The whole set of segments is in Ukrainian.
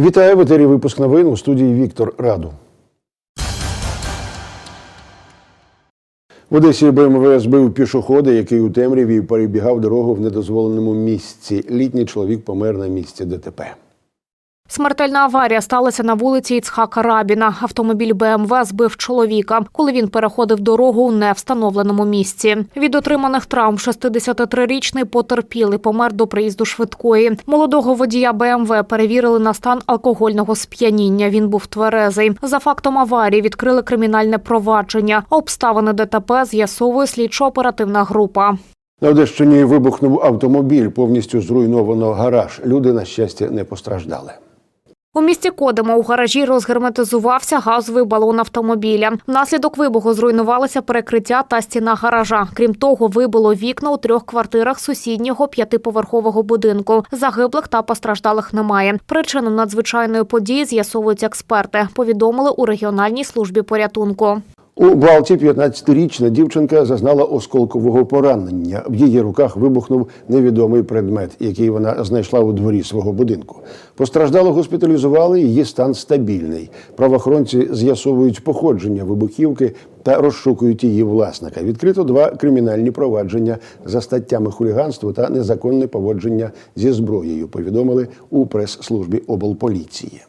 Вітаю в етері випуск новин у студії Віктор Раду. В Одесі БМВ збив пішохода, який у темряві перебігав дорогу в недозволеному місці. Літній чоловік помер на місці ДТП. Смертельна аварія сталася на вулиці Іцхака Рабіна. Автомобіль БМВ збив чоловіка, коли він переходив дорогу у невстановленому місці. Від отриманих травм 63-річний потерпілий помер до приїзду швидкої. Молодого водія БМВ перевірили на стан алкогольного сп'яніння. Він був тверезий. За фактом аварії відкрили кримінальне провадження. Обставини ДТП з'ясовує слідчо-оперативна група. На Одещині вибухнув автомобіль, повністю зруйновано гараж. Люди, на щастя, не постраждали. У місті Кодима у гаражі розгерметизувався газовий балон автомобіля. Внаслідок вибуху зруйнувалося перекриття та стіна гаража. Крім того, вибило вікна у трьох квартирах сусіднього п'ятиповерхового будинку. Загиблих та постраждалих немає. Причину надзвичайної події з'ясовують експерти. Повідомили у регіональній службі порятунку. У Балті 15-річна дівчинка зазнала осколкового поранення. В її руках вибухнув невідомий предмет, який вона знайшла у дворі свого будинку. Постраждало госпіталізували, її стан стабільний. Правоохоронці з'ясовують походження вибухівки та розшукують її власника. Відкрито два кримінальні провадження за статтями хуліганства та незаконне поводження зі зброєю. Повідомили у прес-службі облполіції.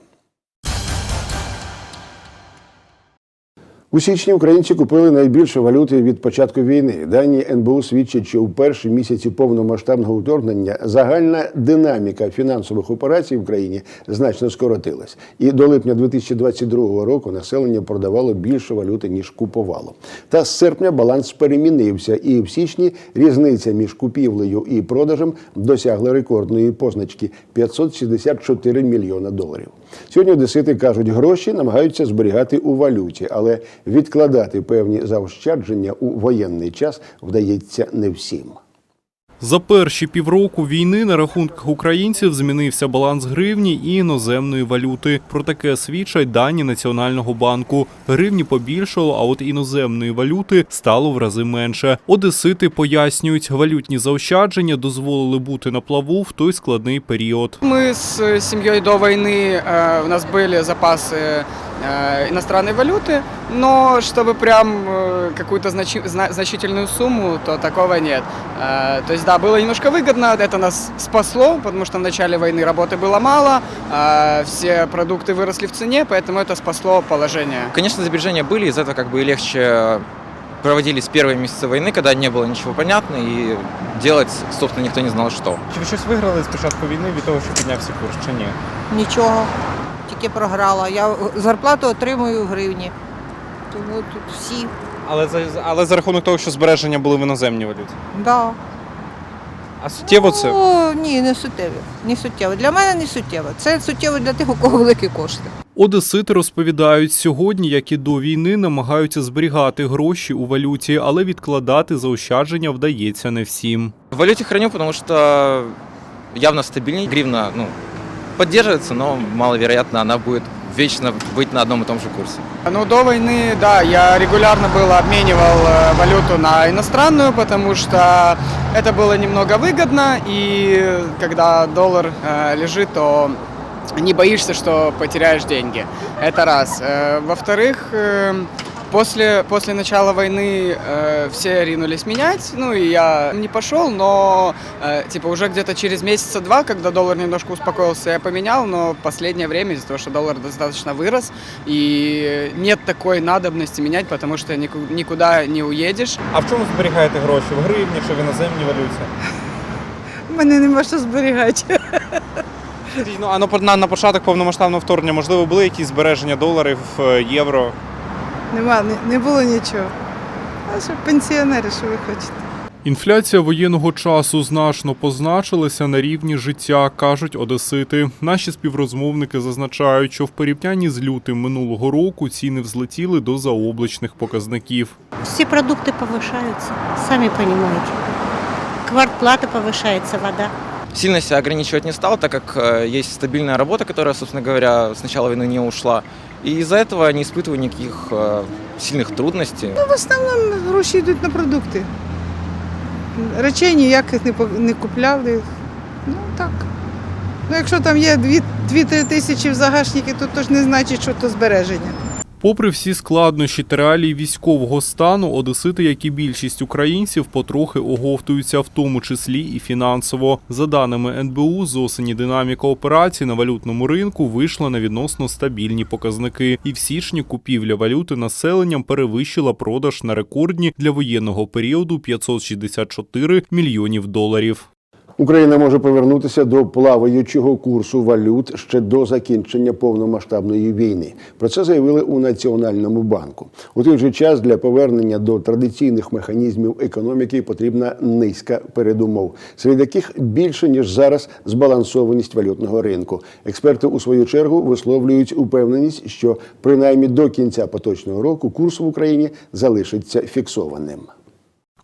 У січні українці купили найбільше валюти від початку війни. Дані НБУ свідчать, що у перші місяці повномасштабного вторгнення загальна динаміка фінансових операцій в країні значно скоротилась. І до липня 2022 року населення продавало більше валюти ніж купувало. Та з серпня баланс перемінився, і в січні різниця між купівлею і продажем досягла рекордної позначки 564 мільйона доларів. Сьогодні одесити кажуть, гроші намагаються зберігати у валюті, але відкладати певні заощадження у воєнний час вдається не всім. За перші півроку війни на рахунках українців змінився баланс гривні і іноземної валюти. Про таке свідчать дані Національного банку. Гривні побільшало, а от іноземної валюти стало в рази менше. Одесити пояснюють, валютні заощадження дозволили бути на плаву в той складний період. Мы с семьей до войны, э, у нас были запасы э, иностранной валюты, но чтобы прям э, какую-то значи- зна- значительную сумму, то такого нет. Э, То есть, да, было немножко выгодно, это нас спасло, потому что в начале войны работы было мало, э, все продукты выросли в цене, поэтому это спасло положение. Конечно, сбережения были, из этого как бы и легче проводились первые месяцы войны, когда не было ничего понятно, и делать, собственно, никто не знал, что. Чи ви щось виграли з початку війни від того, що піднявся курс, чи ні? Нічого, Тільки програла. Я зарплату отримую в гривні. Тому тут всі. Але за, але за рахунок того, що збереження були в іноземній валюті. Да. А суттєво це? О, ні, не суттєво. Не суттєво. Для мене не суттєво. Це суттєво для тих, у кого великі кошти. Одесити розповідають, сьогодні, як і до війни, намагаються зберігати гроші у валюті, але відкладати заощадження вдається не всім. В валюте храню, потому что явно стабильнее. Гривна, ну, поддерживается, но маловероятно она будет вечно быть на одном и том же курсе. Ну, до войны, да, я регулярно был обменивал э, валюту на иностранную, потому что это было немного выгодно, и когда доллар э, лежит, то не боишься, что потеряешь деньги. Это раз. Э, Во-вторых, э, после, после начала войны э, все ринулись менять, ну и я не пошел, но э, типа уже где-то через месяца два, когда доллар немножко успокоился, я поменял, но в последнее время из-за того, что доллар достаточно вырос, и нет такой надобности менять, потому что нику- никуда не уедешь. А в чому зберігаєте гроші? В гривні чи в іноземній валюті? У мене нема що зберігати. Ну, а на, на, на початок повномасштабного вторгнення, можливо, були якісь збереження доларів, е, євро? Нема, не, не було нічого. А що пенсіонери, що ви хочете? Інфляція воєнного часу значно позначилася на рівні життя, кажуть одесити. Наші співрозмовники зазначають, що в порівнянні з лютим минулого року ціни взлетіли до заоблачних показників. Все продукты повышаются, сами понимаете. Квартплата повышается, вода. Сильно себя ограничивать не стал, так как э, есть стабильная работа, которая, собственно говоря, с начала войны не ушла. И из-за этого не испытываю никаких э, сильных трудностей. Ну, в основному гроші йдуть на продукти. Речей ніяких не, по- не купляли. Ну так. Ну, якщо там є 2-3 тисячі в загашнику, то, то ж не значить, що то збереження. Попри всі складнощі та реалії військового стану, одесити, як і більшість українців, потрохи оговтуються, в тому числі і фінансово. За даними НБУ, з осені динаміка операцій на валютному ринку вийшла на відносно стабільні показники. І в січні купівля валюти населенням перевищила продаж на рекордні для воєнного періоду 564 мільйонів доларів. Україна може повернутися до плаваючого курсу валют ще до закінчення повномасштабної війни. Про це заявили у Національному банку. У той же час для повернення до традиційних механізмів економіки потрібна низка передумов, серед яких більше ніж зараз збалансованість валютного ринку. Експерти у свою чергу висловлюють упевненість, що принаймні до кінця поточного року курс в Україні залишиться фіксованим.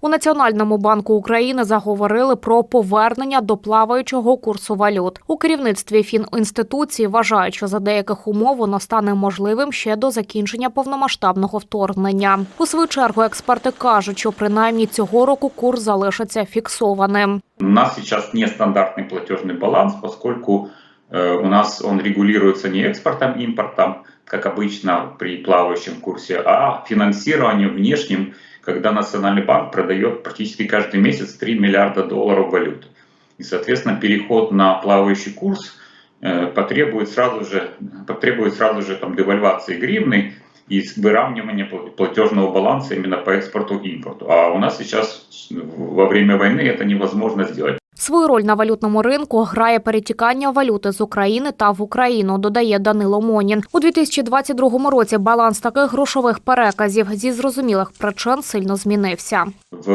У Національному банку України заговорили про повернення до плаваючого курсу валют. У керівництві фінінституції вважають, що за деяких умов воно стане можливим ще до закінчення повномасштабного вторгнення. У свою чергу експерти кажуть, що принаймні цього року курс залишиться фіксованим. У нас сейчас нестандартный платежный баланс, поскольку э, у нас он регулируется не экспортом, импортом, как обычно при плавающем курсе, а финансированием внешним, когда Национальный банк продает практически каждый месяц 3 миллиарда долларов валют. И, соответственно, переход на плавающий курс э, потребует сразу же, потребует сразу же там, девальвации гривны и выравнивания пла- платежного баланса именно по экспорту и импорту. А у нас сейчас во время войны это невозможно сделать. Свою роль на валютному ринку грає перетікання валюти з України та в Україну, додає Данило Монін. У 2022 році баланс таких грошових переказів зі зрозумілих причин сильно змінився. В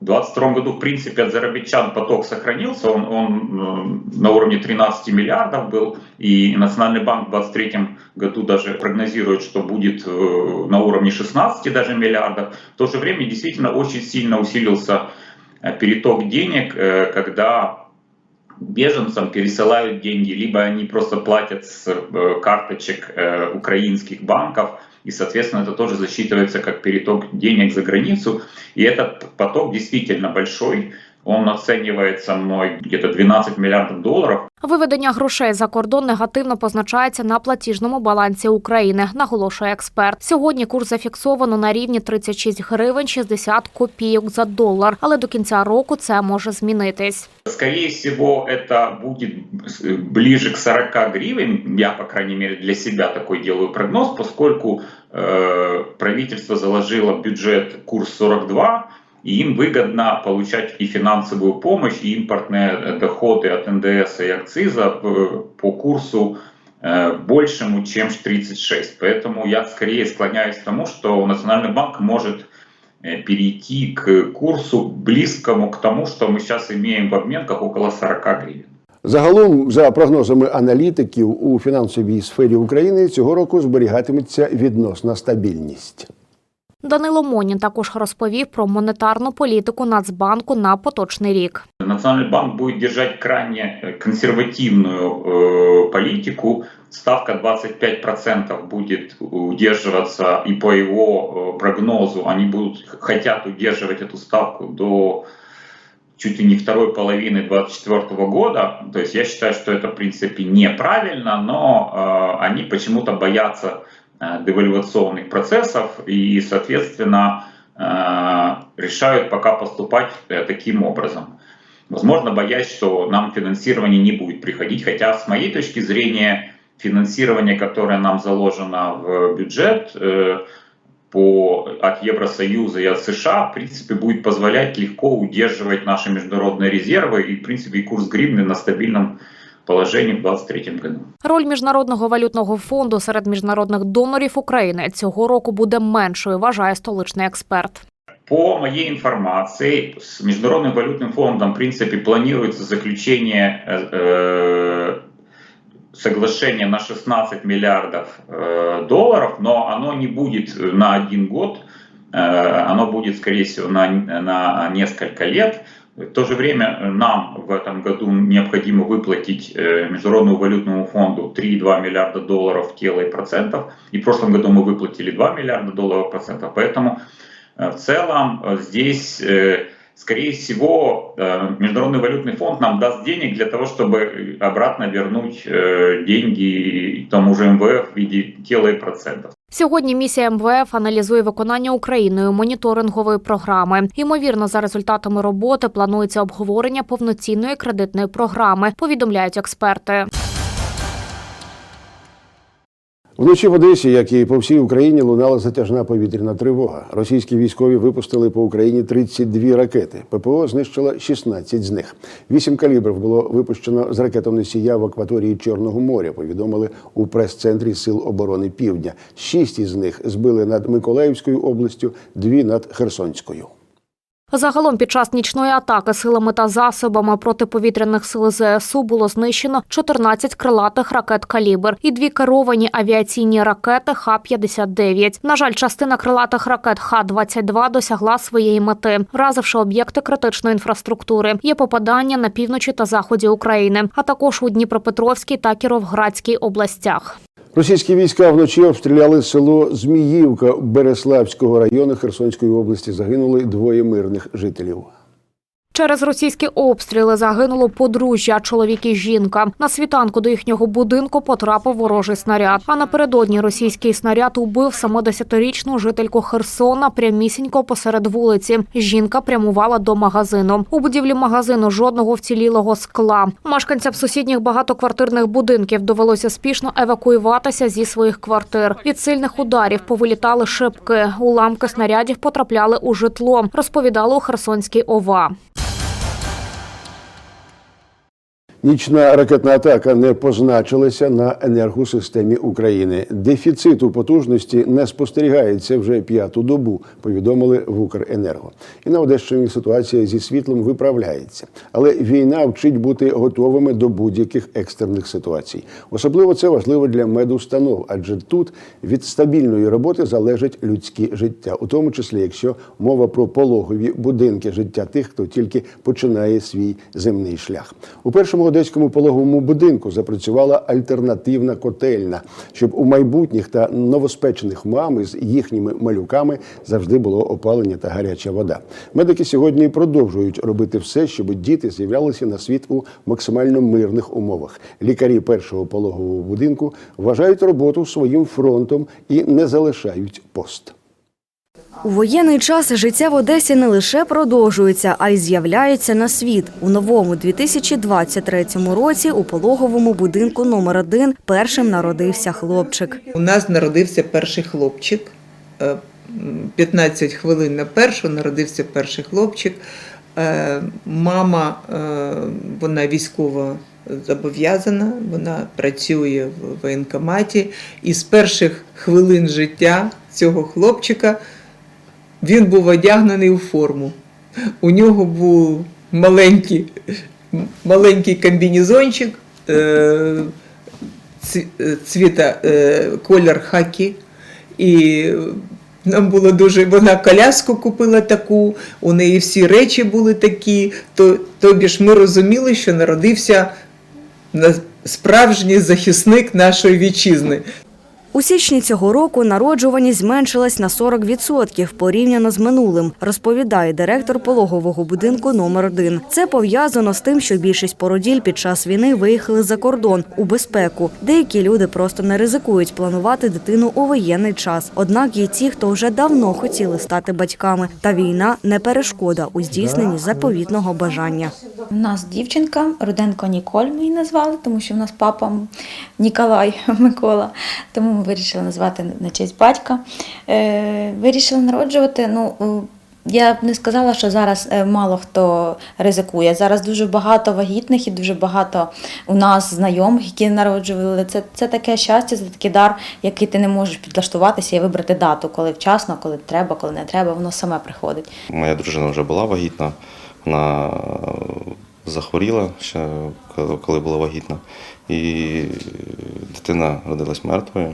2022 году, в принципе, от зарабичан поток сохранился, он, он э, на уровне 13 миллиардов был, и Национальный банк в 2023 году даже прогнозирует, что будет э, на уровне 16 даже миллиардов. В то же время действительно очень сильно усилился э, Переток денег, э, когда беженцам пересылают деньги, либо они просто платят с э, карточек э, украинских банков, и, соответственно, это тоже засчитывается как переток денег за границу. И этот поток действительно большой, он оценивается мной где-то 12 миллиардов долларов. Виведення грошей за кордон негативно позначається на платіжному балансі України, наголошує експерт. Сьогодні курс зафіксовано на рівні 36 гривень 60 копійок за долар, але до кінця року це може змінитись. Скорее всего, это будет э, ближе к 40 гривен. Я, по крайней мере, для себя такой делаю прогноз, поскольку э, правительство заложило в бюджет курс 42, и им выгодно получать и финансовую помощь, и импортные э, доходы от НДС и акциза э, по курсу э, большему, чем 36. Поэтому я скорее склоняюсь к тому, что Национальный банк может э, перейти к курсу близкому к тому, что мы сейчас имеем в обменках около 40 гривен. Загалом, за прогнозами аналітиків, у фінансовій сфері України цього року зберігатиметься відносна стабільність. Данило Монін також розповів про монетарну політику Нацбанку на поточний рік. Национальный банк будет держать крайне э, консервативную э, политику. Ставка 25% будет удерживаться, и по его э, прогнозу они будут хотят удерживать эту ставку до чуть ли не второй половины 2024 года. То есть я считаю, что это в принципе неправильно, но э, они почему-то боятся э, девальвационных процессов и, соответственно, э, решают пока поступать э, таким образом. Возможно, боясь, что нам финансирование не будет приходить, хотя с моей точки зрения финансирование, которое нам заложено в бюджет э, по, от Евросоюза и от США, в принципе, будет позволять легко удерживать наши международные резервы и, в принципе, и курс гривны на стабильном положении в 2023 году. Роль міжнародного валютного фонду серед міжнародних донорів України цього року буде меншою, вважає столичний експерт. По моей информации, с Международным валютным фондом, в принципе, планируется заключение э, э, соглашения на 16 миллиардов э, долларов, но оно не будет на один год, э, оно будет, скорее всего, на, на несколько лет. В то же время нам в этом году необходимо выплатить э, Международному валютному фонду 3,2 миллиарда долларов тела и процентов. И в прошлом году мы выплатили 2 миллиарда долларов процентов. Поэтому э, в целом э, здесь э, скорее всего, э, Международный валютный фонд нам даст денег для того, чтобы обратно вернуть э, деньги тому же МВФ в виде тела и процентов. Сьогодні місія МВФ аналізує виконання Україною моніторингової програми. Ймовірно, за результатами роботи планується обговорення повноцінної кредитної програми. Повідомляють експерти. Вночі в Одесі, як і по всій Україні, лунала затяжна повітряна тривога. Російські військові випустили по Україні 32 ракети. ППО знищило 16 з них. Вісім калібрів було випущено з ракетоносія в акваторії Чорного моря. Повідомили у прес-центрі Сил оборони Півдня. Шість із них збили над Миколаївською областю, дві над Херсонською. Загалом під час нічної атаки силами та засобами протиповітряних сил ЗСУ було знищено 14 крилатих ракет «Калібр» і дві керовані авіаційні ракети Х-59. На жаль, частина крилатих ракет Х-22 досягла своєї мети, вразивши об'єкти критичної інфраструктури. Є попадання на півночі та заході України, а також у Дніпропетровській та Кіровградській областях. Російські війська вночі обстріляли село Зміївка Береславського району Херсонської області. Загинули двоє мирних жителів. Через російські обстріли загинуло подружжя, чоловік і жінка. На світанку до їхнього будинку потрапив ворожий снаряд. А напередодні російський снаряд убив 70-річну жительку Херсона прямісінько посеред вулиці. Жінка прямувала до магазину. У будівлі магазину жодного вцілілого скла. Мешканцям сусідніх багатоквартирних будинків довелося спішно евакуюватися зі своїх квартир. Від сильних ударів повилітали шибки. Уламки снарядів потрапляли у житло. Розповідали у Херсонській ОВА. Нічна ракетна атака не позначилася на енергосистемі України. Дефіциту потужності не спостерігається вже п'яту добу. Повідомили в Укренерго. І на Одещині ситуація зі світлом виправляється, але війна вчить бути готовими до будь-яких екстрених ситуацій. Особливо це важливо для медустанов, адже тут від стабільної роботи залежить людське життя, у тому числі якщо мова про пологові будинки життя тих, хто тільки починає свій земний шлях. У першому одеському пологовому будинку запрацювала альтернативна котельна, щоб у майбутніх та новоспечених мам із їхніми малюками завжди було опалення та гаряча вода. Медики сьогодні продовжують робити все, щоб діти з'являлися на світ у максимально мирних умовах. Лікарі першого пологового будинку вважають роботу своїм фронтом і не залишають пост. У воєнний час життя в Одесі не лише продовжується, а й з'являється на світ. У новому 2023 році у пологовому будинку номер 1 першим народився хлопчик. У нас народився перший хлопчик. Е, 15 хвилин на першу народився перший хлопчик. Е, Мама, е, вона військово зобов'язана, вона працює в воєнкоматі. І з перших хвилин життя цього хлопчика він був одягнений у форму. У нього був маленький, маленький комбінезончик, е, е, цвіта е, колір хакі. І нам було дуже. Вона коляску купила таку, у неї всі речі були такі. То, тобі ж ми розуміли, що народився справжній захисник нашої вітчизни. У січні цього року народжуваність зменшилась на 40% порівняно з минулим, розповідає директор пологового будинку номер 1 Це пов'язано з тим, що більшість породіль під час війни виїхали за кордон у безпеку. Деякі люди просто не ризикують планувати дитину у воєнний час. Однак є ті, хто вже давно хотіли стати батьками, та війна не перешкода у здійсненні заповітного бажання. У нас дівчинка, Руденко Ніколь ми її назвали, тому що в нас папа Ніколай Микола. Тому ми вирішили назвати на честь батька. Е, вирішили народжувати. Ну, е, я б не сказала, що зараз е, мало хто ризикує. Зараз дуже багато вагітних і дуже багато у нас знайомих, які народжували. Це, це таке щастя, це такий дар, який ти не можеш підлаштуватися і вибрати дату, коли вчасно, коли треба, коли не треба, воно саме приходить. Моя дружина вже була вагітна, вона захворіла ще коли- була вагітна, і дитина родилась мертвою,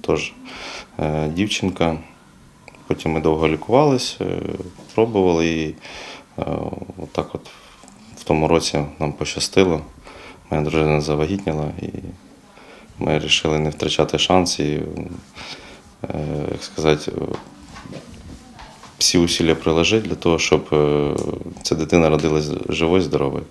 тож е, дівчинка. Потім ми довго лікувались, е, пробували і е, отак от в тому році нам пощастило. Моя дружина завагітніла і ми вирішили не втрачати шанс і, як сказати, всі усилля приложити для того, щоб ця дитина родилась живою, здоровою.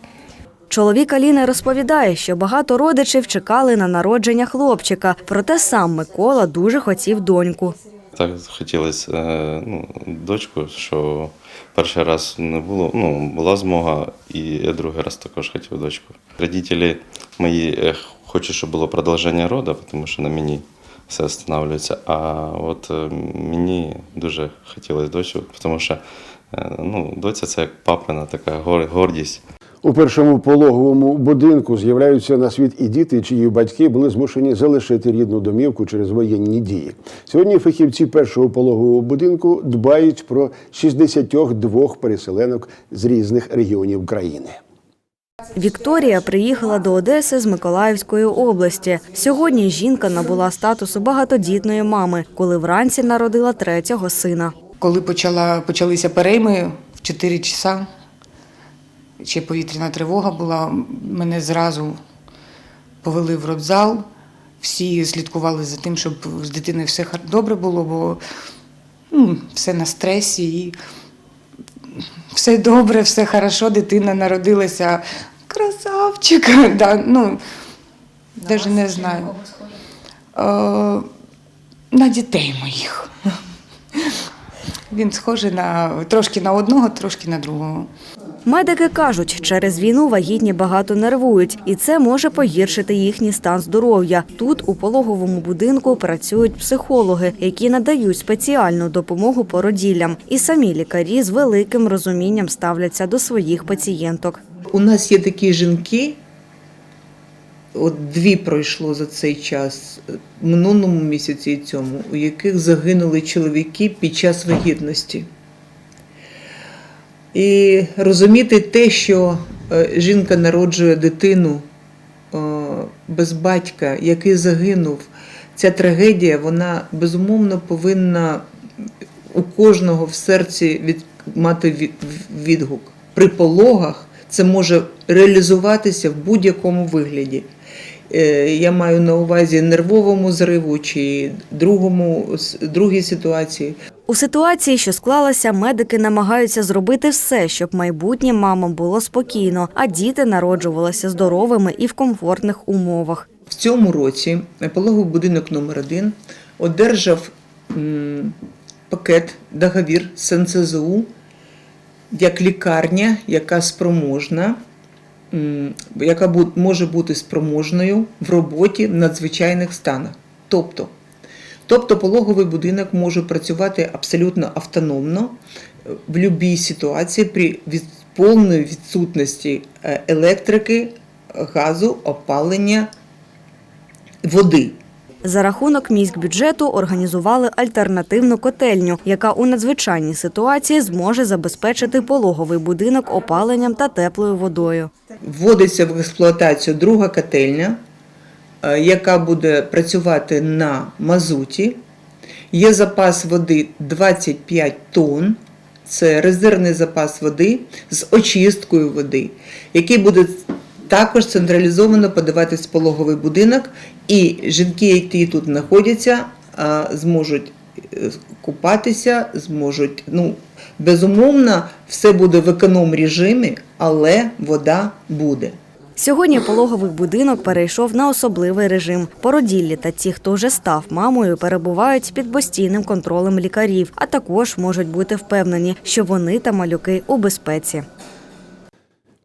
Чоловік Аліни розповідає, що багато родичів чекали на народження хлопчика, проте сам Микола дуже хотів доньку. Так хотілося е, ну, дочку, що перший раз не було, ну, була змога, і я другий раз також хотів дочку. Родителі мої е, хочуть, щоб було продовження роду, тому що на мені все встановлюється. А от е, мені дуже хотілося дочку, тому що ну, доця це як папина така гор- гордість. У першому пологовому будинку з'являються на світ і діти, чиї батьки були змушені залишити рідну домівку через воєнні дії. Сьогодні фахівці першого пологового будинку дбають про 62 переселенок з різних регіонів країни. Вікторія приїхала до Одеси з Миколаївської області. Сьогодні жінка набула статусу багатодітної мами, коли вранці народила третього сина. Коли почала, почалися перейми в 4 часа, ще повітряна тривога була, мене зразу повели в родзал. Всі слідкували за тим, щоб з дитиною все добре було, бо ну, все на стресі і все добре, все хорошо, дитина народилася. Красавчик. Да, ну, навіть не знаю. Е, на дітей моїх. Він схожий на трошки на одного, трошки на другого. Медики кажуть, через війну вагітні багато нервують, і це може погіршити їхній стан здоров'я. Тут у пологовому будинку працюють психологи, які надають спеціальну допомогу породіллям. І самі лікарі з великим розумінням ставляться до своїх пацієнток. У нас є такі жінки, от дві пройшло за цей час, минулому місяці і цьому, у яких загинули чоловіки під час вагітності. І розуміти те, що е, жінка народжує дитину е, без батька, який загинув, ця трагедія, вона безумовно повинна у кожного в серці від, мати від- відгук. При пологах це може реалізуватися в будь-якому вигляді. Е, Я маю на увазі нервовому зриву чи другому, другій ситуації. У ситуації, що склалася, медики намагаються зробити все, щоб майбутнім мамам було спокійно, а діти народжувалися здоровими і в комфортних умовах. В цьому році пологовий будинок номер 1 одержав пакет договір з НЦЗУ як лікарня, яка спроможна, яка може бути спроможною в роботі в надзвичайних станах. Тобто, тобто пологовий будинок може працювати абсолютно автономно е, в будь-якій ситуації при повної відсутності е, електрики, газу, опалення, води. За рахунок міськбюджету організували альтернативну котельню, яка у надзвичайній ситуації зможе забезпечити пологовий будинок опаленням та теплою водою. Вводиться в експлуатацію друга котельня, е, яка буде працювати на мазуті. Є запас води 25 тонн. Це резервний запас води з очисткою води, який буде також централізовано подаватись в пологовий будинок, і жінки, які тут знаходяться, зможуть е, купатися, зможуть, ну, безумовно, все буде в економ режимі, але вода буде. Сьогодні пологовий будинок перейшов на особливий режим. Породіллі та ті, хто вже став мамою, перебувають під постійним контролем лікарів, а також можуть бути впевнені, що вони та малюки у безпеці.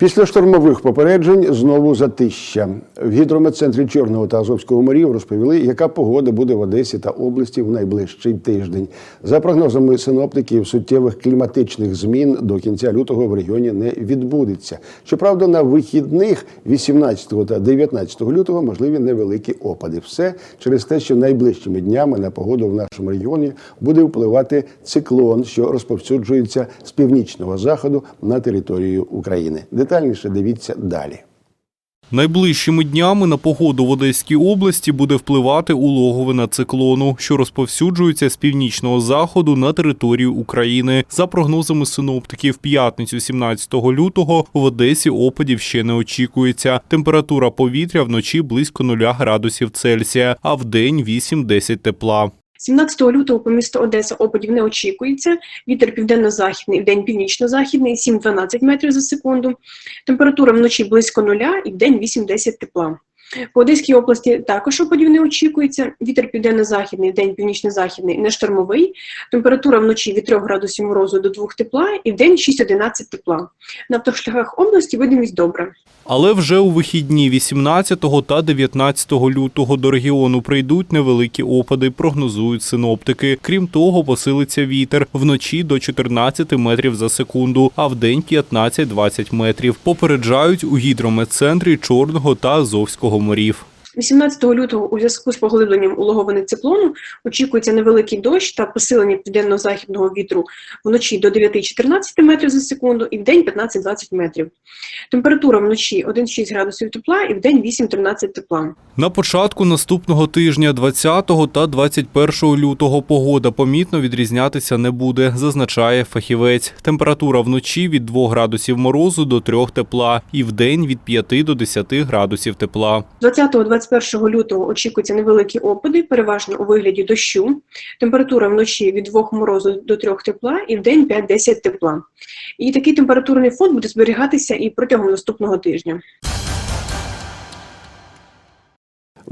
Після штормових попереджень знову затища. В гідрометцентрі Чорного та Азовського морів розповіли, яка погода буде в Одесі та області в найближчий тиждень. За прогнозами синоптиків, суттєвих кліматичних змін до кінця лютого в регіоні не відбудеться. Щоправда, на вихідних 18 та 19 лютого можливі невеликі опади. Все через те, що найближчими днями на погоду в нашому регіоні буде впливати циклон, що розповсюджується з північного заходу на територію України. Детальніше дивіться далі. Найближчими днями на погоду в Одеській області буде впливати улоговина циклону, що розповсюджується з північного заходу на територію України. За прогнозами синоптиків, п'ятницю 17 лютого в Одесі опадів ще не очікується. Температура повітря вночі близько 0 градусів Цельсія, а в день 8-10 тепла. 17 лютого по місту Одеса опадів не очікується. Вітер південно-західний, в день північно-західний 7-12 метрів за секунду. Температура вночі близько нуля і в день 8-10 тепла. По Одеській області також опадів не очікується. Вітер південно-західний, в день північно-західний, не штормовий. Температура вночі від 3 градусів морозу до 2 тепла і в день 6-11 тепла. На автошляхах області видимість добра. Але вже у вихідні 18 та 19 лютого до регіону прийдуть невеликі опади, прогнозують синоптики. Крім того, посилиться вітер вночі до 14 метрів за секунду, а вдень 15-20 метрів. Попереджають у гідрометцентрі Чорного та Азовського морів. 18 лютого у зв'язку з поглибленням улоговини циклону очікується невеликий дощ та посилення південно-західного вітру вночі до 9-14 метрів за секунду і вдень 15-20 метрів. Температура вночі 1-6 градусів тепла і вдень 8-13 тепла. На початку наступного тижня, 20 та 21 лютого, погода помітно відрізнятися не буде, зазначає фахівець. Температура вночі від 2 градусів морозу до 3 тепла і вдень від 5 до 10 градусів тепла. 20-21 лютого очікуються невеликі опади, переважно у вигляді дощу. Температура вночі від 2 морозу до 3 тепла і в день 5-10 тепла. І такий температурний фон буде зберігатися і протягом наступного тижня.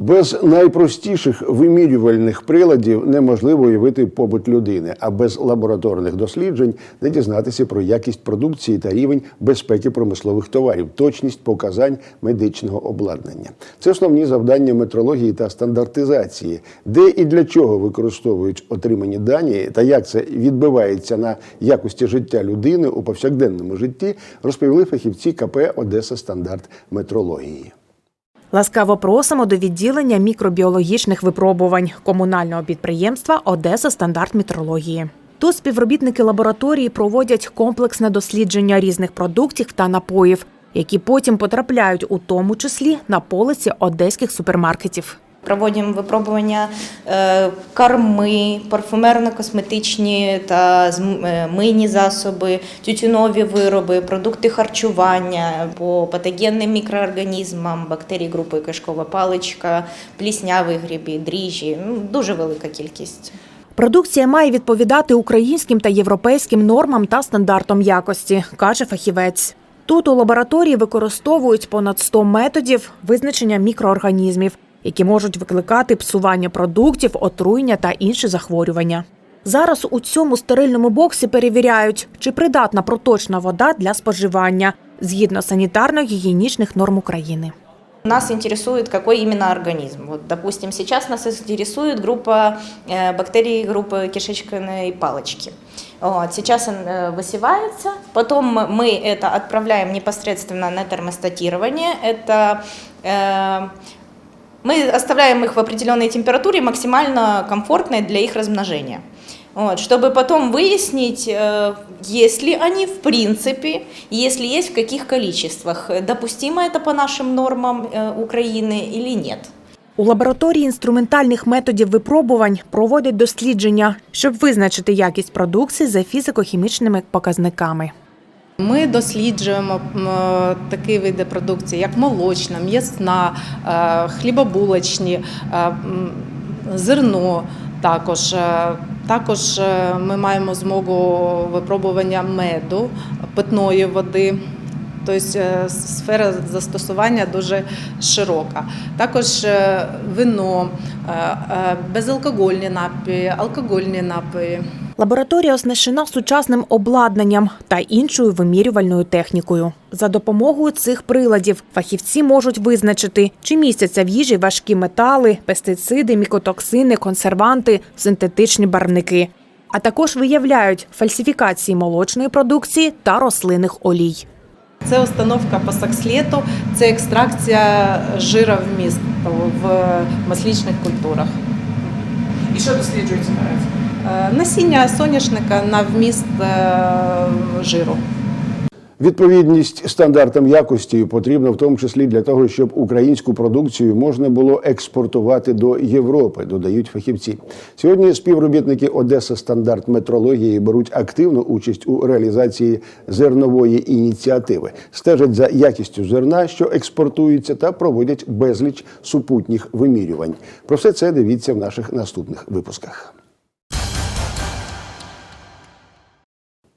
Без найпростіших вимірювальних приладів неможливо уявити побут людини, а без лабораторних досліджень не дізнатися про якість продукції та рівень безпеки промислових товарів, точність показань медичного обладнання. Це основні завдання метрології та стандартизації, де і для чого використовують отримані дані та як це відбивається на якості життя людини у повсякденному житті, розповіли фахівці КП Одеса Стандарт метрології. Ласкаво просимо до відділення мікробіологічних випробувань комунального підприємства Одеса стандарт мітрології. Тут співробітники лабораторії проводять комплексне дослідження різних продуктів та напоїв, які потім потрапляють у тому числі на полиці одеських супермаркетів. Проводимо випробування е, корми, парфумерно-косметичні та е, мийні засоби, тютюнові вироби, продукти харчування по патогенним мікроорганізмам, бактерії групи кишкова паличка, плісняві грибі, дріжджі. Ну, дуже велика кількість. Продукція має відповідати українським та європейським нормам та стандартам якості, каже фахівець. Тут у лабораторії використовують понад 100 методів визначення мікроорганізмів, які можуть викликати псування продуктів, отруєння та інші захворювання. Зараз у цьому стерильному боксі перевіряють, чи придатна проточна вода для споживання згідно санітарно-гігієнічних норм України. Нас интересует, какой именно организм. Вот, допустим, сейчас нас интересует группа э, бактерий группы кишечной палочки. Вот, сейчас он э, высевается, потом мы это отправляем непосредственно на термостатирование. Это э, мы оставляем их в определенной температуре, максимально комфортной для их размножения. Вот, чтобы потом выяснить, э, есть ли они в принципе, если есть в каких количествах, допустимо это по нашим нормам э, Украины или нет. У лабораторії інструментальних методів випробувань проводять дослідження, щоб визначити якість продукції за фізико-хімічними показниками. Ми досліджуємо е, такі види продукції, як молочна, м'ясна, е, хлібобулочні, е, зерно. Також, також ми маємо змогу випробування меду, питної води. Тобто сфера застосування дуже широка. Також вино, безалкогольні напої, алкогольні напої. Лабораторія оснащена сучасним обладнанням та іншою вимірювальною технікою. За допомогою цих приладів фахівці можуть визначити, чи містяться в їжі важкі метали, пестициди, мікотоксини, консерванти, синтетичні барвники. А також виявляють фальсифікації молочної продукції та рослинних олій. Це установка по сакслету, це екстракція жира вмісту в масличних культурах. І що досліджується наразі? Е, Насіння соняшника на вміст е, жиру. Відповідність стандартам якості потрібна в тому числі для того, щоб українську продукцію можна було експортувати до Європи, додають фахівці. Сьогодні співробітники Одеса стандарт метрології беруть активну участь у реалізації зернової ініціативи, стежать за якістю зерна, що експортується, та проводять безліч супутніх вимірювань. Про все це дивіться в наших наступних випусках.